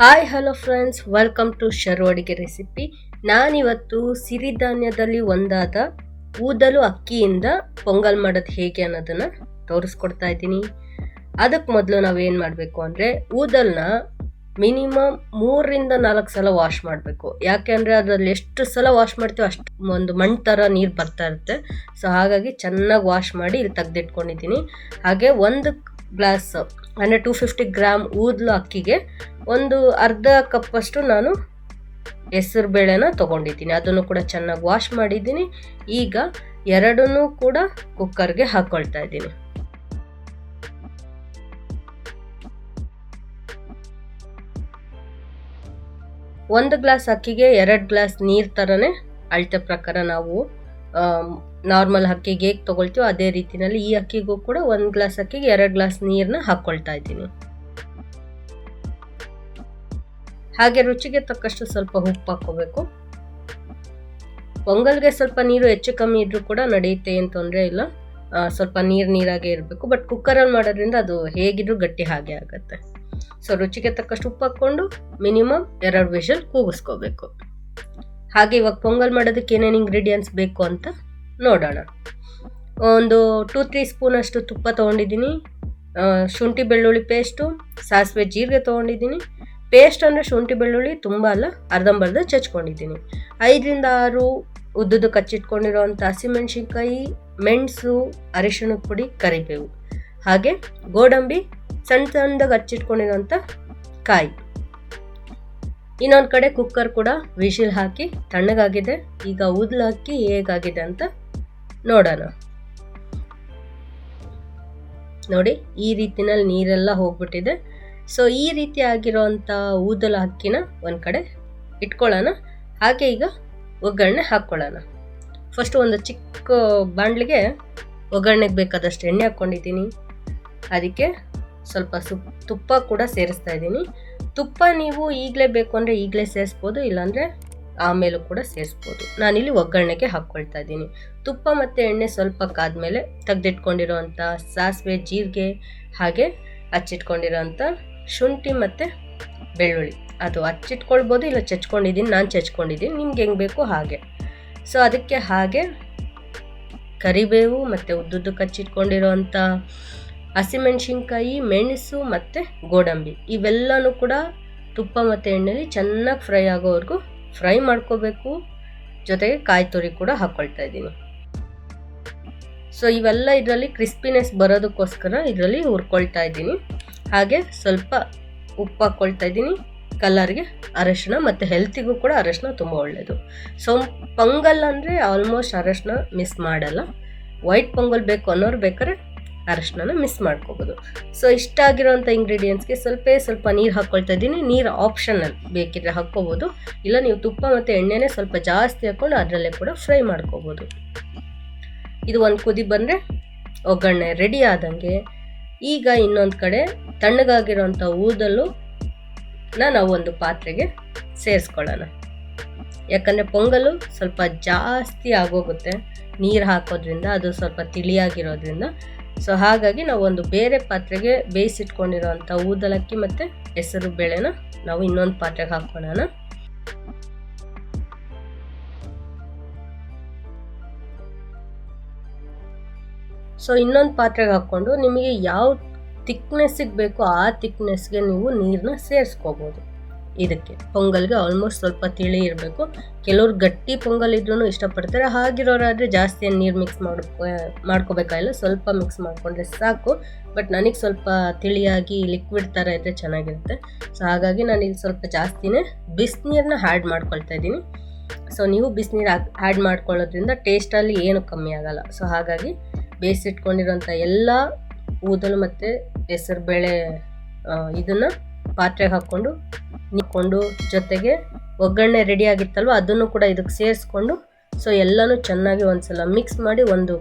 Hi, hello friends, welcome to Sharu Adige recipe. ನಾನಿವತ್ತು ಸಿರಿಧಾನ್ಯದಲ್ಲಿ ಒಂದಾದ ಊದಲು ಅಕ್ಕಿಯಿಂದ ಪೊಂಗಲ್ ಮಾಡೋದು ಹೇಗೆ ಅನ್ನೋದನ್ನು ತೋರಿಸ್ಕೊಡ್ತಾ ಇದ್ದೀನಿ. ಅದಕ್ಕೆ ಮೊದಲು ನಾವೇನು ಮಾಡಬೇಕು ಅಂದರೆ ಊದಲ್ನ ಮಿನಿಮಮ್ ಮೂರರಿಂದ ನಾಲ್ಕು ಸಲ ವಾಶ್ ಮಾಡಬೇಕು. ಯಾಕೆ ಅಂದರೆ ಅದರಲ್ಲಿ ಎಷ್ಟು ಸಲ ವಾಶ್ ಮಾಡ್ತೀವೋ ಅಷ್ಟು ಒಂದು ಮಣ್ಣು ಥರ ನೀರು ಬರ್ತಾ ಇರುತ್ತೆ. ಸೊ ಹಾಗಾಗಿ ಚೆನ್ನಾಗಿ ವಾಶ್ ಮಾಡಿ ಇಲ್ಲಿ ತೆಗೆದಿಟ್ಕೊಂಡಿದ್ದೀನಿ. ಹಾಗೆ ಒಂದು ಗ್ಲಾಸ್ ಅಂದರೆ ಟೂ ಫಿಫ್ಟಿ ಗ್ರಾಮ್ ಊದ್ಲು ಅಕ್ಕಿಗೆ ಒಂದು ಅರ್ಧ ಕಪ್ಪಷ್ಟು ನಾನು ಹೆಸರು ಬೇಳೆನ ತೊಗೊಂಡಿದ್ದೀನಿ. ಅದನ್ನು ಕೂಡ ಚೆನ್ನಾಗಿ ವಾಶ್ ಮಾಡಿದ್ದೀನಿ. ಈಗ ಎರಡನ್ನೂ ಕೂಡ ಕುಕ್ಕರ್ಗೆ ಹಾಕ್ಕೊಳ್ತಾ ಇದ್ದೀನಿ. ಒಂದು ಗ್ಲಾಸ್ ಅಕ್ಕಿಗೆ ಎರಡು ಗ್ಲಾಸ್ ನೀರು ಥರನೇ ಅಳತೆ ಪ್ರಕಾರ ನಾವು ನಾರ್ಮಲ್ ಅಕ್ಕಿಗೆ ಹೇಗೆ ತೊಗೊಳ್ತೀವೋ ಅದೇ ರೀತಿಯಲ್ಲಿ ಈ ಅಕ್ಕಿಗೂ ಕೂಡ ಒಂದು ಗ್ಲಾಸ್ ಅಕ್ಕಿಗೆ ಎರಡು ಗ್ಲಾಸ್ ನೀರನ್ನ ಹಾಕ್ಕೊಳ್ತಾ ಇದ್ದೀನಿ. ಹಾಗೆ ರುಚಿಗೆ ತಕ್ಕಷ್ಟು ಸ್ವಲ್ಪ ಉಪ್ಪು ಹಾಕೋಬೇಕು ಪೊಂಗಲ್ಗೆ ಸ್ವಲ್ಪ ನೀರು ಹೆಚ್ಚು ಕಮ್ಮಿ ಇದ್ರೂ ಕೂಡ ನಡೆಯುತ್ತೆ ಏನು ತೊಂದರೆ ಇಲ್ಲ. ಸ್ವಲ್ಪ ನೀರು ನೀರಾಗೆ ಇರಬೇಕು. ಬಟ್ ಕುಕ್ಕರಲ್ಲಿ ಮಾಡೋದ್ರಿಂದ ಅದು ಹೇಗಿದ್ರೂ ಗಟ್ಟಿ ಹಾಗೆ ಆಗುತ್ತೆ. ಸೊ ರುಚಿಗೆ ತಕ್ಕಷ್ಟು ಉಪ್ಪು ಹಾಕ್ಕೊಂಡು ಮಿನಿಮಮ್ ಎರಡು ವಿಷಲ್ ಕೂಗಿಸ್ಕೋಬೇಕು. ಹಾಗೆ ಇವಾಗ ಪೊಂಗಲ್ ಮಾಡೋದಕ್ಕೆ ಏನೇನು ಇಂಗ್ರೀಡಿಯೆಂಟ್ಸ್ ಬೇಕು ಅಂತ ನೋಡೋಣ. ಒಂದು ಟೂ ತ್ರೀ ಸ್ಪೂನಷ್ಟು ತುಪ್ಪ ತೊಗೊಂಡಿದ್ದೀನಿ. ಶುಂಠಿ ಬೆಳ್ಳುಳ್ಳಿ ಪೇಸ್ಟು ಸಾಸಿವೆ ಜೀರಿಗೆ ತೊಗೊಂಡಿದ್ದೀನಿ. ಪೇಸ್ಟ್ ಅಂದರೆ ಶುಂಠಿ ಬೆಳ್ಳುಳ್ಳಿ ತುಂಬ ಅಲ್ಲ, ಅರ್ಧಂಬರ್ಧ ಚಚ್ಕೊಂಡಿದ್ದೀನಿ. ಐದರಿಂದ ಆರು ಉದ್ದುದು ಕಚ್ಚಿಟ್ಕೊಂಡಿರೋವಂಥ ಹಸಿಮೆಣ್ಸಿನ್ಕಾಯಿ, ಮೆಣಸು, ಅರಿಶಿಣದ ಪುಡಿ, ಕರಿಬೇವು. ಹಾಗೆ ಗೋಡಂಬಿ ಸಣ್ಣ ಸಣ್ಣದಾಗಿ ಹಚ್ಚಿಟ್ಕೊಂಡಿರೋಂಥ ಕಾಯಿ. ಇನ್ನೊಂದು ಕಡೆ ಕುಕ್ಕರ್ ಕೂಡ ವಿಶಿಲ್ ಹಾಕಿ ತಣ್ಣಗಾಗಿದೆ. ಈಗ ಉದ್ಲು ಹಾಕಿ ಹೇಗಾಗಿದೆ ಅಂತ ನೋಡೋಣ. ನೋಡಿ, ಈ ರೀತಿನಲ್ಲಿ ನೀರೆಲ್ಲ ಹೋಗ್ಬಿಟ್ಟಿದೆ. ಸೊ ಈ ರೀತಿ ಆಗಿರೋವಂಥ ಊದಲ ಅಕ್ಕಿನ ಒಂದು ಕಡೆ ಇಟ್ಕೊಳ್ಳೋಣ. ಹಾಗೆ ಈಗ ಒಗ್ಗರಣೆ ಹಾಕ್ಕೊಳ್ಳೋಣ. ಫಸ್ಟ್ ಒಂದು ಚಿಕ್ಕ ಬಾಣಲಿಗೆ ಒಗ್ಗರಣೆಗೆ ಬೇಕಾದಷ್ಟು ಎಣ್ಣೆ ಹಾಕ್ಕೊಂಡಿದ್ದೀನಿ. ಅದಕ್ಕೆ ಸ್ವಲ್ಪ ಸುಪ್ ತುಪ್ಪ ಕೂಡ ಸೇರಿಸ್ತಾ ಇದ್ದೀನಿ. ತುಪ್ಪ ನೀವು ಈಗಲೇ ಬೇಕು ಅಂದರೆ ಈಗಲೇ ಸೇರಿಸ್ಬೋದು, ಇಲ್ಲಾಂದರೆ ಆಮೇಲೂ ಕೂಡ ಸೇರಿಸ್ಬೋದು. ನಾನಿಲ್ಲಿ ಒಗ್ಗರಣೆಗೆ ಹಾಕ್ಕೊಳ್ತಾ ಇದ್ದೀನಿ. ತುಪ್ಪ ಮತ್ತು ಎಣ್ಣೆ ಸ್ವಲ್ಪ ಕಾದ್ಮೇಲೆ ತೆಗೆದಿಟ್ಕೊಂಡಿರೋವಂಥ ಸಾಸಿವೆ, ಜೀರಿಗೆ ಹಾಗೆ ಹಚ್ಚಿಟ್ಕೊಂಡಿರೋವಂಥ ಶುಂಠಿ ಮತ್ತು ಬೆಳ್ಳುಳ್ಳಿ. ಅದು ಹಚ್ಚಿಟ್ಕೊಳ್ಬೋದು ಇಲ್ಲ ಚಚ್ಕೊಂಡಿದ್ದೀನಿ, ನಾನು ಚಚ್ಕೊಂಡಿದ್ದೀನಿ, ನಿಮ್ಗೆ ಹೆಂಗೆ ಬೇಕು ಹಾಗೆ. ಸೊ ಅದಕ್ಕೆ ಹಾಗೆ ಕರಿಬೇವು ಮತ್ತು ಉದ್ದುದ್ದು ಕಚ್ಚಿಟ್ಕೊಂಡಿರೋವಂಥ ಹಸಿಮೆಣ್ಸಿನ್ಕಾಯಿ, ಮೆಣಸು ಮತ್ತು ಗೋಡಂಬಿ. ಇವೆಲ್ಲನೂ ಕೂಡ ತುಪ್ಪ ಮತ್ತು ಎಣ್ಣೆಲಿ ಚೆನ್ನಾಗಿ ಫ್ರೈ ಆಗೋವರೆಗೂ ಫ್ರೈ ಮಾಡ್ಕೋಬೇಕು. ಜೊತೆಗೆ ಕಾಯಿ ತುರಿ ಕೂಡ ಹಾಕ್ಕೊಳ್ತಾ ಇದ್ದೀನಿ. ಸೊ ಇವೆಲ್ಲ ಇದರಲ್ಲಿ ಕ್ರಿಸ್ಪಿನೆಸ್ ಬರೋದಕ್ಕೋಸ್ಕರ ಇದರಲ್ಲಿ ಹುರ್ಕೊಳ್ತಾ ಇದ್ದೀನಿ. ಹಾಗೆ ಸ್ವಲ್ಪ ಉಪ್ಪು ಹಾಕ್ಕೊಳ್ತಾ ಇದ್ದೀನಿ. ಕಲರ್ಗೆ ಅರಶಿನ ಮತ್ತು ಹೆಲ್ತಿಗೂ ಕೂಡ ಅರಶಿನ ತುಂಬ ಒಳ್ಳೆಯದು ಸೊ ಪೊಂಗಲ್ ಅಂದರೆ ಆಲ್ಮೋಸ್ಟ್ ಅರಶಿನ ಮಿಸ್ ಮಾಡಲ್ಲ. ವೈಟ್ ಪೊಂಗಲ್ ಬೇಕು ಅನ್ನೋರು ಬೇಕಾದ್ರೆ ಅರಶಿನ ಮಿಸ್ ಮಾಡ್ಕೋಬೋದು. ಸೊ ಇಷ್ಟ ಆಗಿರೋಂಥ ಇಂಗ್ರೀಡಿಯೆಂಟ್ಸ್ಗೆ ಸ್ವಲ್ಪ ಸ್ವಲ್ಪ ನೀರು ಹಾಕ್ಕೊಳ್ತಾ ಇದ್ದೀನಿ. ನೀರು ಆಪ್ಷನಲ್ ಬೇಕಿದ್ರೆ ಹಾಕ್ಕೋಬೋದು. ಇಲ್ಲ ನೀವು ತುಪ್ಪ ಮತ್ತು ಎಣ್ಣೆನೇ ಸ್ವಲ್ಪ ಜಾಸ್ತಿ ಹಾಕ್ಕೊಂಡು ಅದರಲ್ಲೇ ಕೂಡ ಫ್ರೈ ಮಾಡ್ಕೋಬೋದು. ಇದು ಒಂದು ಕುದಿ ಬಂದರೆ ಒಗ್ಗರಣೆ ರೆಡಿ ಆದಂಗೆ. ಈಗ ಇನ್ನೊಂದು ಕಡೆ ತಣ್ಣಗಾಗಿರೋಂಥ ಊದಲು ನಾವು ಒಂದು ಪಾತ್ರೆಗೆ ಸೇರಿಸ್ಕೊಳ್ಳೋಣ. ಯಾಕಂದರೆ ಪೊಂಗಲು ಸ್ವಲ್ಪ ಜಾಸ್ತಿ ಆಗೋಗುತ್ತೆ. ನೀರು ಹಾಕೋದ್ರಿಂದ ಅದು ಸ್ವಲ್ಪ ತಿಳಿಯಾಗಿರೋದ್ರಿಂದ ಸೊ ಹಾಗಾಗಿ ನಾವು ಒಂದು ಬೇರೆ ಪಾತ್ರೆಗೆ ಬೇಯಿಸಿಟ್ಕೊಂಡಿರೋಂಥ ಊದಲಕ್ಕಿ ಮತ್ತು ಹೆಸರು ಬೇಳೆನ ನಾವು ಇನ್ನೊಂದು ಪಾತ್ರೆಗೆ ಹಾಕ್ಕೊಳ್ಳೋಣ. ಸೊ ಇನ್ನೊಂದು ಪಾತ್ರೆಗೆ ಹಾಕ್ಕೊಂಡು ನಿಮಗೆ ಯಾವ ತಿಕ್ನೆಸ್ಸಿಗೆ ಬೇಕೋ ಆ ತಿಕ್ನೆಸ್ಗೆ ನೀವು ನೀರನ್ನ ಸೇರಿಸ್ಕೋಬೋದು. ಇದಕ್ಕೆ. ಪೊಂಗಲ್ಗೆ ಆಲ್ಮೋಸ್ಟ್ ಸ್ವಲ್ಪ ತಿಳಿ ಇರಬೇಕು. ಕೆಲವ್ರು ಗಟ್ಟಿ ಪೊಂಗಲ್ ಇದ್ರೂ ಇಷ್ಟಪಡ್ತಾರೆ. ಹಾಗಿರೋರಾದರೆ ಜಾಸ್ತಿ ನೀರು ಮಿಕ್ಸ್ ಮಾಡ್ಕೊ ಮಾಡ್ಕೋಬೇಕಾಗಿಲ್ಲ. ಸ್ವಲ್ಪ ಮಿಕ್ಸ್ ಮಾಡಿಕೊಂಡ್ರೆ ಸಾಕು. ಬಟ್ ನನಗೆ ಸ್ವಲ್ಪ ತಿಳಿಯಾಗಿ ಲಿಕ್ವಿಡ್ ಥರ ಇದ್ದರೆ ಚೆನ್ನಾಗಿರುತ್ತೆ. ಸೊ ಹಾಗಾಗಿ ನಾನು ಇಲ್ಲಿ ಸ್ವಲ್ಪ ಜಾಸ್ತಿನೇ ಬಿಸಿನೀರನ್ನ ಹ್ಯಾಡ್ ಮಾಡ್ಕೊಳ್ತಾ ಇದ್ದೀನಿ. ಸೊ ನೀವು ಬಿಸಿನೀರು ಆ್ಯಡ್ ಮಾಡ್ಕೊಳ್ಳೋದ್ರಿಂದ ಟೇಸ್ಟಲ್ಲಿ ಏನು ಕಮ್ಮಿ ಆಗಲ್ಲ. ಸೊ ಹಾಗಾಗಿ ಬೇಯಿಸಿಟ್ಕೊಂಡಿರೋಂಥ ಎಲ್ಲ ಊದಲು ಮತ್ತು ಹೆಸರು ಬೇಳೆ ಇದನ್ನು ಪಾತ್ರೆಗೆ ಹಾಕ್ಕೊಂಡು ನಿಕ್ಕೊಂಡು ಜೊತೆಗೆ ಒಗ್ಗರಣೆ ರೆಡಿ ಆಗಿತ್ತಲ್ವ, ಅದನ್ನು ಕೂಡ ಇದಕ್ಕೆ ಸೇರಿಸ್ಕೊಂಡು ಸೊ ಎಲ್ಲನೂ ಚೆನ್ನಾಗಿ ಒಂದ್ಸಲ ಮಿಕ್ಸ್ ಮಾಡಿ ಒಂದು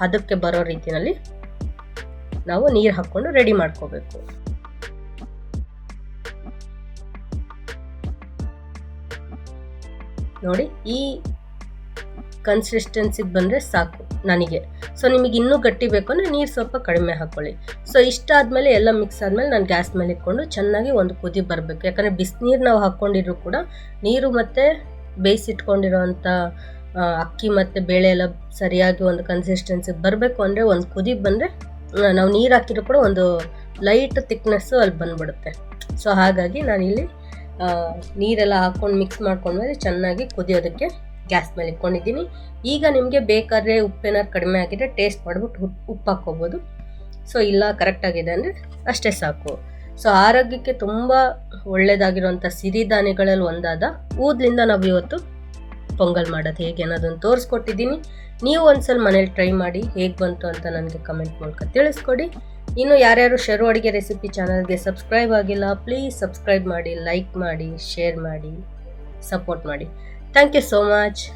ಹದಕ್ಕೆ ಬರೋ ರೀತಿಯಲ್ಲಿ ನಾವು ನೀರು ಹಾಕ್ಕೊಂಡು ರೆಡಿ ಮಾಡ್ಕೋಬೇಕು. ನೋಡಿ, ಈ ಕನ್ಸಿಸ್ಟೆನ್ಸಿಗೆ ಬಂದರೆ ಸಾಕು ನನಗೆ. ಸೊ ನಿಮಗೆ ಇನ್ನೂ ಗಟ್ಟಿ ಬೇಕು ಅಂದರೆ ನೀರು ಸ್ವಲ್ಪ ಕಡಿಮೆ ಹಾಕ್ಕೊಳ್ಳಿ ಸೊ ಇಷ್ಟಾದಮೇಲೆ ಎಲ್ಲ ಮಿಕ್ಸ್ ಆದಮೇಲೆ ನಾನು ಗ್ಯಾಸ್ ಮೇಲೆ ಇಟ್ಕೊಂಡು ಚೆನ್ನಾಗಿ ಒಂದು ಕುದಿ ಬರಬೇಕು. ಯಾಕಂದರೆ ಬಿಸಿನೀರು ನಾವು ಹಾಕ್ಕೊಂಡಿದ್ರು ಕೂಡ ನೀರು ಮತ್ತು ಬೇಯಿಸಿಟ್ಕೊಂಡಿರೋವಂಥ ಅಕ್ಕಿ ಮತ್ತು ಬೇಳೆ ಎಲ್ಲ ಸರಿಯಾಗಿ ಒಂದು ಕನ್ಸಿಸ್ಟೆನ್ಸಿ ಬರಬೇಕು ಅಂದರೆ ಒಂದು ಕುದಿ ಬಂದರೆ ನಾವು ನೀರು ಹಾಕಿದ್ರು ಕೂಡ ಒಂದು ಲೈಟ್ ತಿಕ್ನೆಸ್ಸು ಅಲ್ಲಿ ಬಂದ್ಬಿಡುತ್ತೆ. ಸೊ ಹಾಗಾಗಿ ನಾನಿಲ್ಲಿ ನೀರೆಲ್ಲ ಹಾಕ್ಕೊಂಡು ಮಿಕ್ಸ್ ಮಾಡ್ಕೊಂಡ್ಮೇಲೆ ಚೆನ್ನಾಗಿ ಕುದಿಯೋದಕ್ಕೆ ಗ್ಯಾಸ್ ಮೇಲೆ ಇಟ್ಕೊಂಡಿದ್ದೀನಿ. ಈಗ ನಿಮಗೆ ಬೇಕಾದ್ರೆ ಉಪ್ಪೇನಾದ್ರು ಕಡಿಮೆ ಆಗಿದ್ರೆ ಟೇಸ್ಟ್ ಮಾಡಿಬಿಟ್ಟು ಉಪ್ಪು ಹಾಕ್ಕೋಬೋದು ಸೊ ಇಲ್ಲ ಕರೆಕ್ಟಾಗಿದೆ ಅಂದರೆ ಅಷ್ಟೇ ಸಾಕು. ಸೊ ಆರೋಗ್ಯಕ್ಕೆ ತುಂಬ ಒಳ್ಳೆಯದಾಗಿರುವಂಥ ಸಿರಿಧಾನ್ಯಗಳಲ್ಲಿ ಒಂದಾದ ಊದ್ಲಿಂದ ನಾವು ಇವತ್ತು ಪೊಂಗಲ್ ಮಾಡೋದು ಹೇಗೆ ಅನ್ನೋದನ್ನು ತೋರಿಸ್ಕೊಟ್ಟಿದ್ದೀನಿ. ನೀವು ಒಂದ್ಸಲ ಮನೇಲಿ ಟ್ರೈ ಮಾಡಿ ಹೇಗೆ ಬಂತು ಅಂತ ನನಗೆ ಕಮೆಂಟ್ ಮೂಲಕ ತಿಳಿಸ್ಕೊಡಿ. ಇನ್ನು ಯಾರ್ಯಾರು ಶರು ಅಡುಗೆ ರೆಸಿಪಿ ಚಾನಲ್ಗೆ ಸಬ್ಸ್ಕ್ರೈಬ್ ಆಗಿಲ್ಲ ಪ್ಲೀಸ್ ಸಬ್ಸ್ಕ್ರೈಬ್ ಮಾಡಿ ಲೈಕ್ ಮಾಡಿ ಶೇರ್ ಮಾಡಿ ಸಪೋರ್ಟ್ ಮಾಡಿ. Thank you so much.